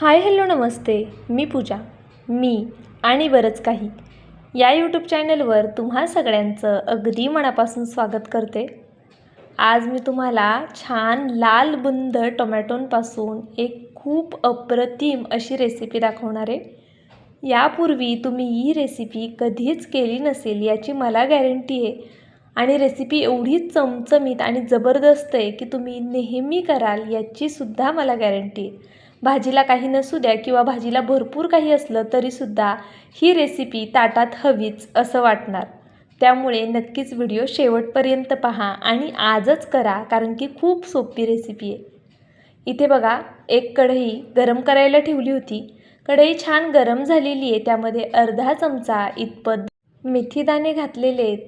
Hi hello नमस्ते. मी पूजा. मी आणि बरंच काही. या यूट्यूब चॅनलवर तुम्हा सगळ्यांचं अगदी मनापासून स्वागत करते. आज मी तुम्हाला छान लाल बुंद टोमॅटोंपासून एक खूप अप्रतिम अशी रेसिपी दाखवणार आहे. यापूर्वी तुम्ही ही रेसिपी कधीच केली नसेल याची मला गॅरंटी आहे. आणि रेसिपी एवढी चमचमीत आणि जबरदस्त आहे की तुम्ही नेहमी कराल याचीसुद्धा मला गॅरंटी आहे. भाजीला काही नसू द्या किंवा भाजीला भरपूर काही असलं तरीसुद्धा ही रेसिपी ताटात हवीच असं वाटणार. त्यामुळे नक्कीच व्हिडिओ शेवटपर्यंत पहा आणि आजच करा कारण की खूप सोपी रेसिपी आहे. इथे बघा एक कढई गरम करायला ठेवली होती. कढई छान गरम झालेली आहे त्यामध्ये अर्धा चमचा इतपत मेथीदाणे घातलेले आहेत.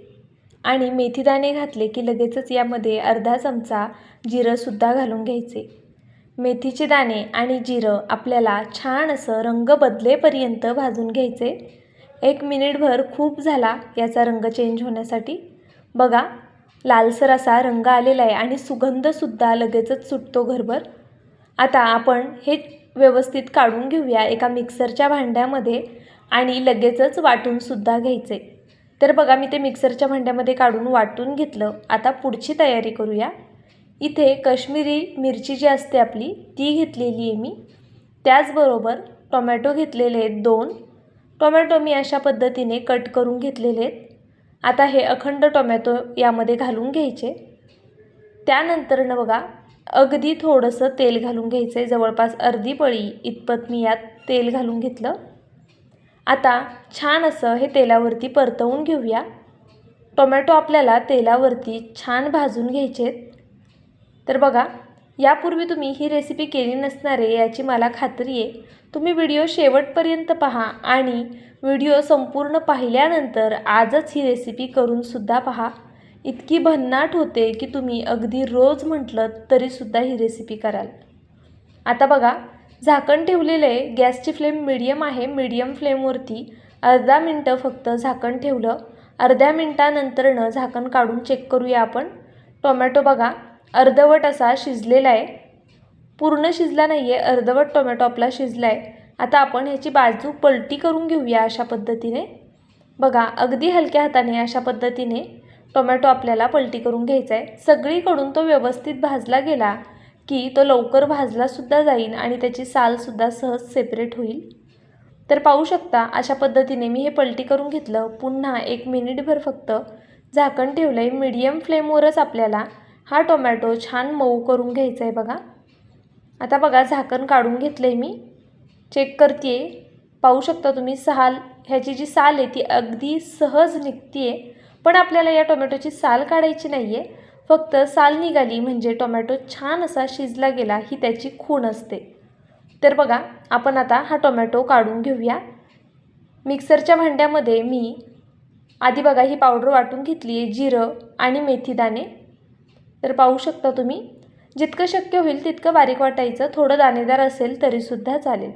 आणि मेथीदाणे घातले की लगेचच यामध्ये अर्धा चमचा जिरंसुद्धा घालून घ्यायचे. मेथीचे दाणे आणि जिरं आपल्याला छान असं रंग बदलेपर्यंत भाजून घ्यायचे. एक मिनिटभर खूप झाला याचा रंग चेंज होण्यासाठी. बघा लालसर असा रंग आलेला आहे आणि सुगंधसुद्धा लगेचच सुटतो घरभर. आता आपण हे व्यवस्थित काढून घेऊया एका मिक्सरच्या भांड्यामध्ये आणि लगेचच वाटूनसुद्धा घ्यायचे. तर बघा मी ते मिक्सरच्या भांड्यामध्ये काढून वाटून घेतलं. आता पुढची तयारी करूया. इथे कश्मीरी मिरची जी असते आपली ती घेतलेली आहे मी. त्याचबरोबर टोमॅटो घेतलेले आहेत दोन. टोमॅटो मी अशा पद्धतीने कट करून घेतलेले आहेत. आता हे अखंड टोमॅटो यामध्ये घालून घ्यायचे. त्यानंतरनं बघा अगदी थोडंसं तेल घालून घ्यायचं आहे. जवळपास अर्धी पळी इतपत मी यात तेल घालून घेतलं. आता छान असं हे तेलावरती परतवून घेऊया. टोमॅटो आपल्याला तेलावरती छान भाजून घ्यायचे आहेत. तर बघा यापूर्वी तुम्ही ही रेसिपी केली नसणार आहे याची मला खात्री आहे. तुम्ही व्हिडिओ शेवटपर्यंत पहा आणि व्हिडिओ संपूर्ण पाहिल्यानंतर आजच ही रेसिपी करूनसुद्धा पहा. इतकी भन्नाट होते की तुम्ही अगदी रोज म्हटलं तरीसुद्धा ही रेसिपी कराल. आता बघा झाकण ठेवलेलं आहे गॅसची फ्लेम मिडियम आहे. मिडियम फ्लेमवरती अर्धा मिनटं फक्त झाकण ठेवलं. अर्ध्या मिनटानंतरनं झाकण काढून चेक करूया आपण. टोमॅटो बघा अर्धवट असा शिजलेला आहे. पूर्ण शिजला नाही आहे अर्धवट टोमॅटो आपला शिजला आहे आता आपण ह्याची बाजू पलटी करून घेऊया अशा पद्धतीने. बघा अगदी हलक्या हाताने अशा पद्धतीने टोमॅटो आपल्याला पलटी करून घ्यायचा आहे सगळीकडून तो व्यवस्थित भाजला गेला की तो लवकर भाजलासुद्धा जाईल आणि त्याची सालसुद्धा सहज सेपरेट होईल. तर पाहू शकता अशा पद्धतीने मी हे पलटी करून घेतलं. पुन्हा एक मिनिटभर फक्त झाकण ठेवलं आहे मीडियम फ्लेमवरच आपल्याला हा टोमॅटो छान मऊ करून घ्यायचा आहे बघा. आता बघा झाकण काढून घेतलं आहे मी. चेक करते पाहू शकता तुम्ही साल ह्याची जी साल आहे ती अगदी सहज निघते आहे पण आपल्याला या टोमॅटोची साल काढायची नाही आहे फक्त साल निघाली म्हणजे टोमॅटो छान असा शिजला गेला ही त्याची खूण असते. तर बघा आपण आता हा टोमॅटो काढून घेऊया. मिक्सरच्या भांड्यामध्ये मी आधी बघा ही पावडर वाटून घेतली आहे जिरं आणि मेथीदाणे. तर पाहू शकता तुम्ही. जितकं शक्य होईल तितकं बारीक वाटायचं थोडं दाणेदार असेल तरीसुद्धा चालेल.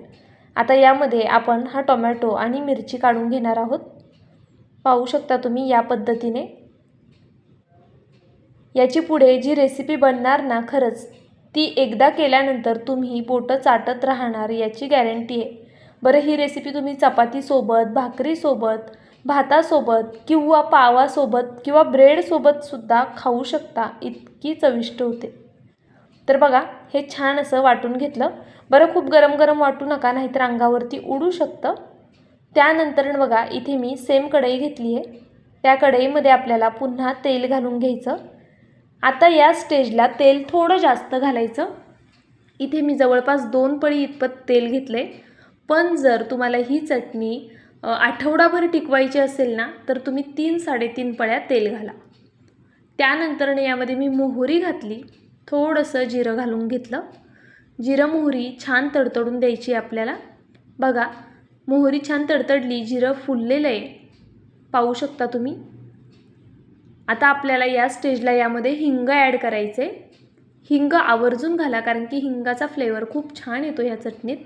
आता यामध्ये आपण हा टोमॅटो आणि मिरची काढून घेणार आहोत. पाहू शकता तुम्ही या पद्धतीने. याची पुढे जी रेसिपी बनणार ना खरंच ती एकदा केल्यानंतर तुम्ही बोटं चाटत राहणार याची गॅरंटी आहे. बरं ही रेसिपी तुम्ही चपातीसोबत भाकरीसोबत भातासोबत किंवा पावासोबत किंवा ब्रेडसोबतसुद्धा खाऊ शकता इतकी चविष्ट होते. तर बघा हे छान असं वाटून घेतलं. बरं खूप गरम गरम वाटू नका नाहीतर अंगावरती उडू शकतं. त्यानंतर बघा इथे मी सेम कढई घेतली आहे. त्या कढईमध्ये आपल्याला पुन्हा तेल घालून घ्यायचं. आता या स्टेजला तेल थोडं जास्त घालायचं. इथे मी जवळपास दोन पळी इतपत तेल घेतलं आहे पण जर तुम्हाला ही चटणी आठवडाभर टिकवायची असेल ना तर तुम्ही तीन साडेतीन पळ्या तेल घाला. त्यानंतरने यामध्ये मी मोहरी घातली थोडंसं जिरं घालून घेतलं. जिरं मोहरी छान तडतडून द्यायची आपल्याला. बघा मोहरी छान तडतडली जिरं फुललेलं आहे. पाहू शकता तुम्ही. आता आपल्याला या स्टेजला यामध्ये हिंग ॲड करायचे हिंग आवर्जून घाला कारण की हिंगाचा फ्लेवर खूप छान येतो ह्या चटणीत.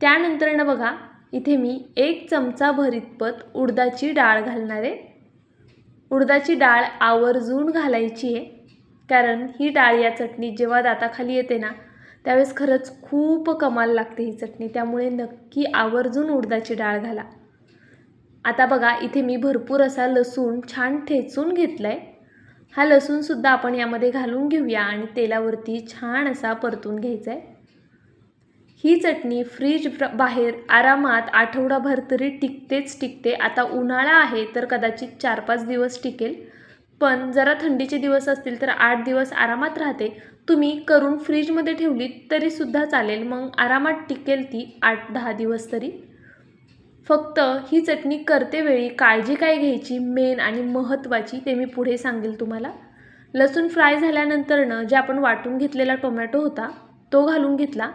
त्यानंतरनं बघा इथे मी एक चमचा भरितपत उडदाची डाळ घालणार. आहे उडदाची डाळ आवर्जून घालायची आहे कारण ही डाळ या चटणीत जेव्हा दाताखाली येते ना त्यावेळेस खरंच खूप कमाल लागते ही चटणी त्यामुळे नक्की आवर्जून उडदाची डाळ घाला. आता बघा इथे मी भरपूर असा लसूण छान ठेचून घेतला आहे हा लसूणसुद्धा आपण यामध्ये घालून घेऊया आणि तेलावरती छान असा परतून घ्यायचा आहे ही चटणी फ्रीज बाहेर आरामात आठवडाभर तरी टिकतेच टिकते. आता उन्हाळा आहे तर कदाचित चार पाच दिवस टिकेल. पण जरा थंडीचे दिवस असतील तर आठ दिवस आरामात राहते. तुम्ही करून फ्रीजमध्ये ठेवली तरीसुद्धा चालेल. मग आरामात टिकेल ती आठ दहा दिवस तरी. फक्त ही चटणी करतेवेळी काळजी काय घ्यायची मेन आणि महत्त्वाची ते मी पुढे सांगेल तुम्हाला. लसूण फ्राय झाल्यानंतरनं जे आपण वाटून घेतलेला टोमॅटो होता तो घालून घेतला.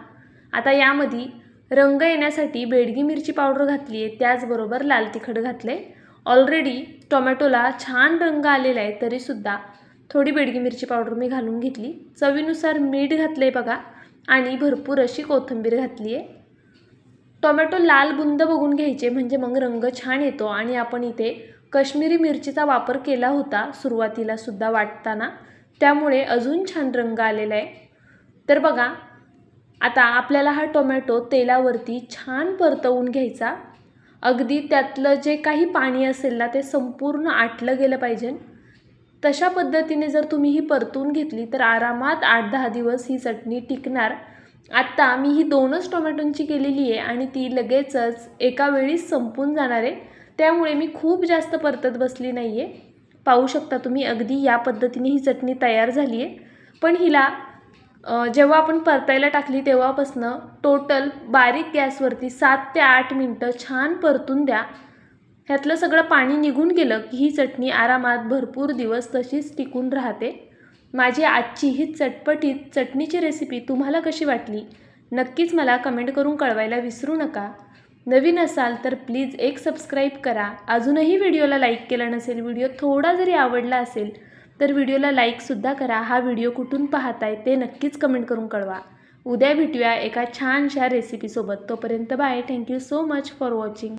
आता यामध्ये रंग येण्यासाठी बेडगी मिरची पावडर घातली आहे त्याचबरोबर लाल तिखट घातलं आहे ऑलरेडी टोमॅटोला छान रंग आलेला आहे तरीसुद्धा थोडी बेडगी मिरची पावडर मी घालून घेतली. चवीनुसार मीठ घातलं आहे बघा आणि भरपूर अशी कोथिंबीर घातली आहे टोमॅटो लाल बुंद बघून घ्यायचे म्हणजे मग रंग छान येतो. आणि आपण इथे कश्मीरी मिरचीचा वापर केला होता सुरुवातीला सुद्धा वाटताना त्यामुळे अजून छान रंग आलेला आहे. तर बघा आता आपल्याला हा टोमॅटो तेलावरती छान परतवून घ्यायचा. अगदी त्यातलं जे काही पाणी असेल ना ते संपूर्ण आटलं गेलं पाहिजे. तशा पद्धतीने जर तुम्ही ही परतून घेतली तर आरामात आठ दहा दिवस ही चटणी टिकणार. आत्ता मी ही दोनच टोमॅटोंची केलेली आहे आणि ती लगेचच एका वेळीच संपून जाणार आहे. त्यामुळे मी खूप जास्त परतत बसली नाही आहे पाहू शकता तुम्ही अगदी या पद्धतीने ही चटणी तयार झाली आहे पण हिला जेव्हा आपण परतायला टाकली तेव्हापासनं टोटल बारीक गॅसवरती सात ते आठ मिनटं छान परतून द्या. ह्यातलं सगळं पाणी निघून गेलं की ही चटणी आरामात भरपूर दिवस तशीच टिकून राहते. माझी आजची ही चटपटीत चटणीची रेसिपी तुम्हाला कशी वाटली? नक्कीच मला कमेंट करून कळवायला विसरू नका. नवीन असाल तर प्लीज एक सबस्क्राईब करा. अजूनही व्हिडिओला लाईक केला नसेल व्हिडिओ थोडा जरी आवडला असेल तर व्हिडिओला लाईकसुद्धा करा. हा व्हिडिओ कुठून पाहताय ते नक्कीच कमेंट करून कळवा. उद्या भेटूया एका छानशा रेसिपीसोबत तोपर्यंत bye thank you so much for watching